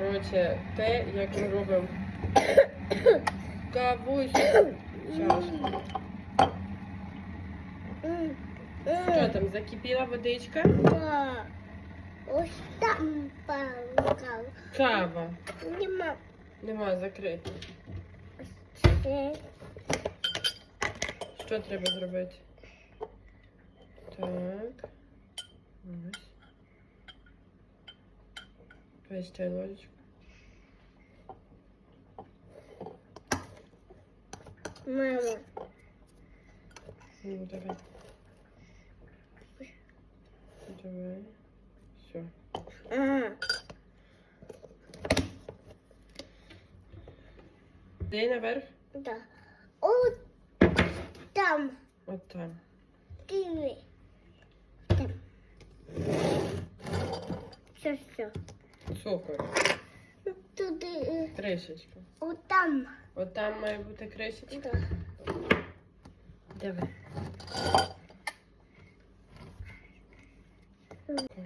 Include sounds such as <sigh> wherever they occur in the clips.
Коротше, те, як ми робимо кавусь. Зараз. Що там, закипіла водичка? да. Ось там палка. Кава. Нема. Нема закрито. Це Що треба зробити? Так. Ось. Давай ще ложечку. мама. Ну, давай. Давай. Все. Ага. Дай наверх. Да. О, там. От там. Диви. Там. Все, все. Цукор. Туди. Кришечка. О, там. От там має бути кришечка. Да. Давай.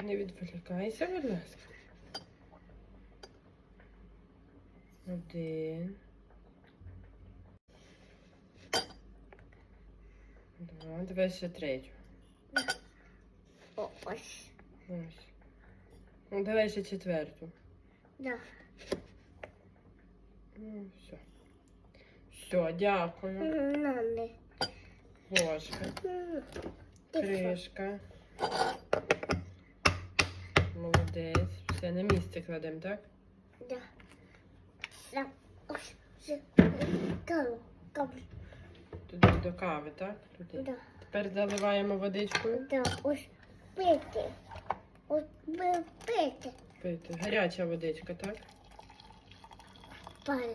Не відволікайся, будь ласка. Один. Два. Давай ще третю. Ось. Ось. Ну, давай ще четверту. Да. Ну, все. Все, дякую. Надо. Ложка. Кришка. Молодець. Все, на місце кладемо, так? Да. Да. Ось. Все. Кав. Кав. Туди до кави, так? Туди. Да. Тепер заливаємо водичкою. Да. Ось. Пити. Пити. Пити. Гаряча водичка, так? Пара.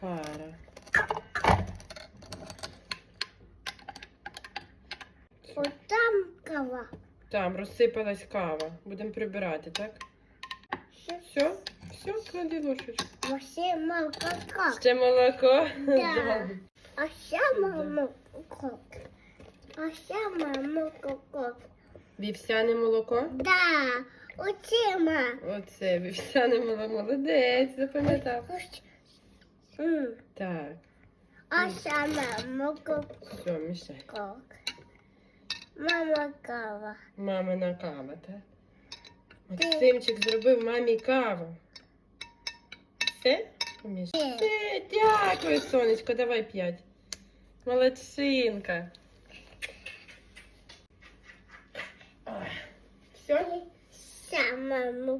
Пара. От там кава. Там розсипалась кава. Будемо прибирати, так? Все. Все? Клади ложечку. Вообще молоко. Ще молоко? Да. <laughs> А ще молоко. А ще молоко. Вівсяне молоко? Да. Очима. Оце вівсяне молоко. Молодець, запам'ятав. Так, А ще молоко. все, мішай. Мама кава. Мамина кава, так? Максимчик зробив мамі каву. Все. Все, дякую, сонечко, давай п'ять. Молодчинка. Все? Ще маму